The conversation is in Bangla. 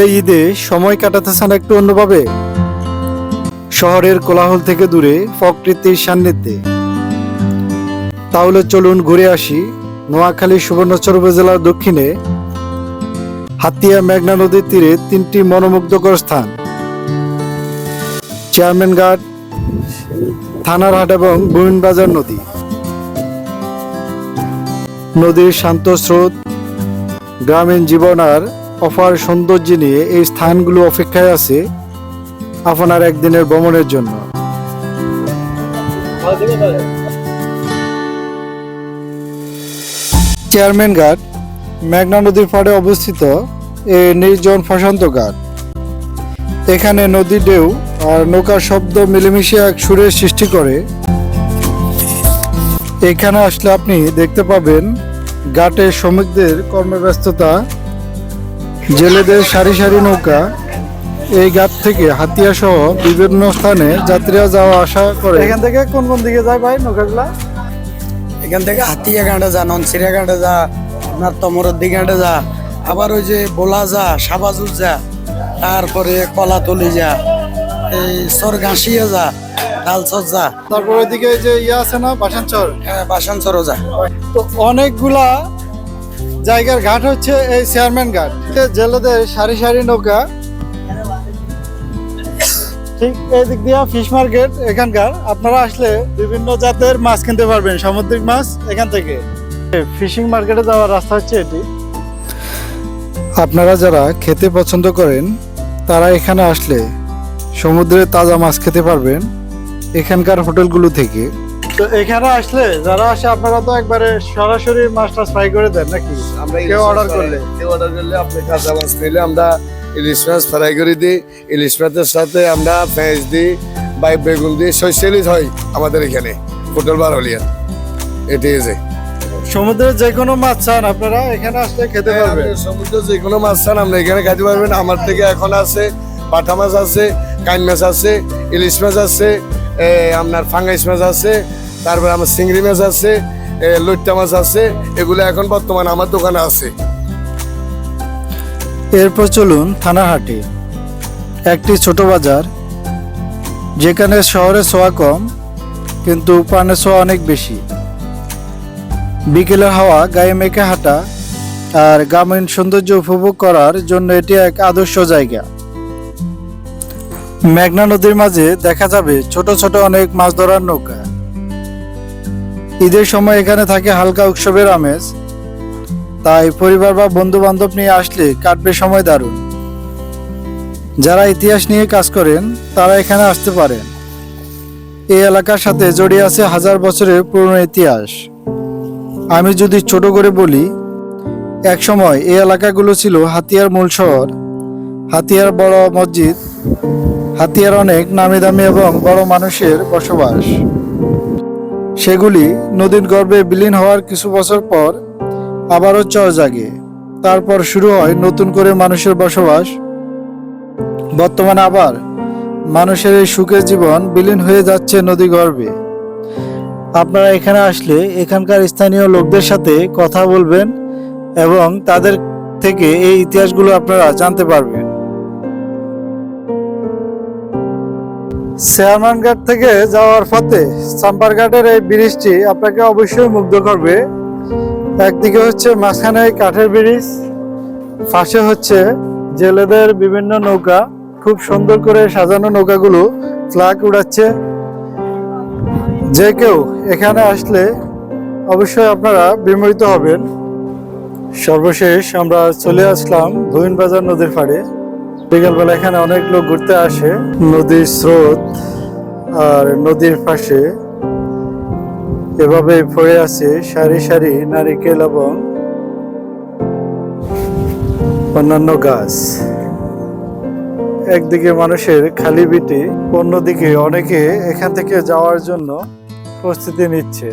এই ঈদে সময় কাটাতেছেন একটু অন্যভাবে? শহরের কোলাহল থেকে দূরে প্রকৃতির সান্নিধ্যে। তাহলে চলুন ঘুরে আসি নোয়াখালী সুবর্ণচর উপজেলার দক্ষিণে। হাতিয়া মেঘনা নদীর তীরে তিনটি মনোমুগ্ধকর স্থান। চেয়ারম্যান ঘাট থানারহাট এবং বাজার নদী। নদীর শান্ত স্রোত, গ্রামীণ জীবন আর অফার সৌন্দর্য নিয়ে এই স্থানগুলো অপেক্ষায় আছে আপনার একদিনের ভ্রমণের জন্য। চেয়ারম্যান ঘাট, মেঘনা নদীর পাড়ে অবস্থিত এই নির্জন প্রশান্ত ঘাট। এখানে নদীর ঢেউ আর নৌকার শব্দ মিলেমিশে এক সুরের সৃষ্টি করে। এখানে আসলে আপনি দেখতে পাবেন ঘাটে শ্রমিকদের কর্মব্যস্ততা জেলেদের সারি সারি নৌকা এই ঘাট থেকে হাতিয়া সহ বিভিন্ন স্থানে যাত্রীরা যাওয়া আসা করে। এখান থেকে কোন কোন দিকে যায় ভাই নৌকাগুলা? এখান থেকে হাতিয়া ঘাটে যা ননসিরা ঘাটে যা আপনার তমরদ্দি ঘাটে যা আবার ওই যে বোলা যা সাবাজুর যা তারপরে কলাতলি যা এই সরগাঁশিয়া যা তালচর যা। তারপর ওইদিকে যে ইয়ে আছে না বাসানচর? হ্যাঁ বাসানচরও যা। তো অনেকগুলা জায়গার ঘাট হচ্ছে এই চেয়ারম্যান ঘাট। জেলেদের সারি সারি নৌকা। ঠিক এই দিক দিয়ে ফিশ মার্কেট এখানকার। আপনারা আসলে বিভিন্ন জাতের মাছ কিনতে পারবেন, সামুদ্রিক মাছ এখান থেকে। ফিশিং মার্কেটে যাওয়ার রাস্তা হচ্ছে এটি। আপনারা যারা খেতে পছন্দ করেন, তারা এখানে আসলে সমুদ্রে তাজা মাছ খেতে পারবেন। এখানকার হোটেলগুলো থেকে। তো এখানে আসলে যারা আসে আপনারা তো একবারে সরাসরি মাছটা ফ্রাই করে দেন নাকি? আমরা কেউ অর্ডার করলে? কেউ অর্ডার করলে আপনি কাঁচা মাছ নিলে আমরা ইলিশ মাছ ফ্রাই করে দিই। ইলিশ মাছের সাথে আমরা পেঁয়াজ দিই বা বেগুন দিই শৈশালিত হয় আমাদের এখানে হোটেল বার হলিয়া এটি যে। সমুদ্রের যে কোনো মাছ চান আপনারা এখানে আসলে খেতে পারবেন। আপনি সমুদ্র যে কোনো মাছ চান আমরা এখানে খেতে পারবেন। আমার থেকে এখন আছে পাঠা মাছ আছে কাইন মাছ আছে ইলিশ মাছ আছে আপনার ফাঙ্গাইশ মাছ আছে তারপরে আমার চিংড়ি মাছ আছে লইট্টা মাছ আছে, এগুলো এখন বর্তমানে আমার দোকানে আছে। এরপর চলুন থানাহাটি একটি ছোট বাজার, যেখানে শহরে ছোঁয়া কম, কিন্তু পানে ছোঁয়া অনেক বেশি। বিকেলের হাওয়া গায়ে মেখে হাঁটা আর গ্রামীণ সৌন্দর্য উপভোগ করার জন্য এটি এক আদর্শ জায়গা। মেঘনা নদীর মাঝে দেখা যাবে ছোট ছোট অনেক মাছ ধরার নৌকা। ঈদের সময় এখানে থাকে হালকা উৎসবের আমেজ। তাই পরিবার বা বন্ধু বান্ধব নিয়ে আসলে কাটবে সময় দারুণ। যারা ইতিহাস নিয়ে কাজ করেন, তারা এখানে আসতে পারেন। এই এলাকার সাথে জড়িয়ে আছে হাজার বছরের পুরনো ইতিহাস। আমি যদি ছোট করে বলি, এক সময় এই এলাকাগুলো ছিল হাতিয়ার মূল শহর। হাতিয়ার বড় মসজিদ, হাতিয়ার অনেক নামি দামি এবং বড় মানুষের বসবাস। সেগুলি নদীর গর্ভে বিলীন হওয়ার কিছু বছর পর আবারও চর জাগে। তারপর শুরু হয় নতুন করে মানুষের বসবাস। বর্তমানে আবার মানুষের এই সুখের জীবন বিলীন হয়ে যাচ্ছে নদী গর্ভে। আপনারা এখানে আসলে এখানকার স্থানীয় লোকদের সাথে কথা বলবেন এবং তাদের থেকে এই ইতিহাসগুলো আপনারা জানতে পারবেন। চেয়ারম্যান ঘাট থেকে যাওয়ার পথে সাম্পার ঘাটের এই ব্রিজটি আপনাকে অবশ্যই মুগ্ধ করবে। একদিকে হচ্ছে মাঝখানে কাঠের ব্রিজ, পাশে হচ্ছে জেলেদের বিভিন্ন নৌকা। খুব সুন্দর করে সাজানো নৌকাগুলো ফ্ল্যাগ উড়াচ্ছে। যে কেউ এখানে আসলে অবশ্যই আপনারা বিমোহিত হবেন। সর্বশেষ আমরা চলে আসলাম ভুইন বাজার নদীর পাড়ে। বিকেলবেলা এখানে অনেক লোক ঘুরতে আসে। নদীর স্রোত আর নদীর পাশে এভাবে পড়ে আছে সারি সারি নারিকেল এবং অন্যান্য গাছ। একদিকে মানুষের খালি বিটি অন্যদিকে অনেকে এখান থেকে যাওয়ার জন্য প্রস্তুতি নিচ্ছে।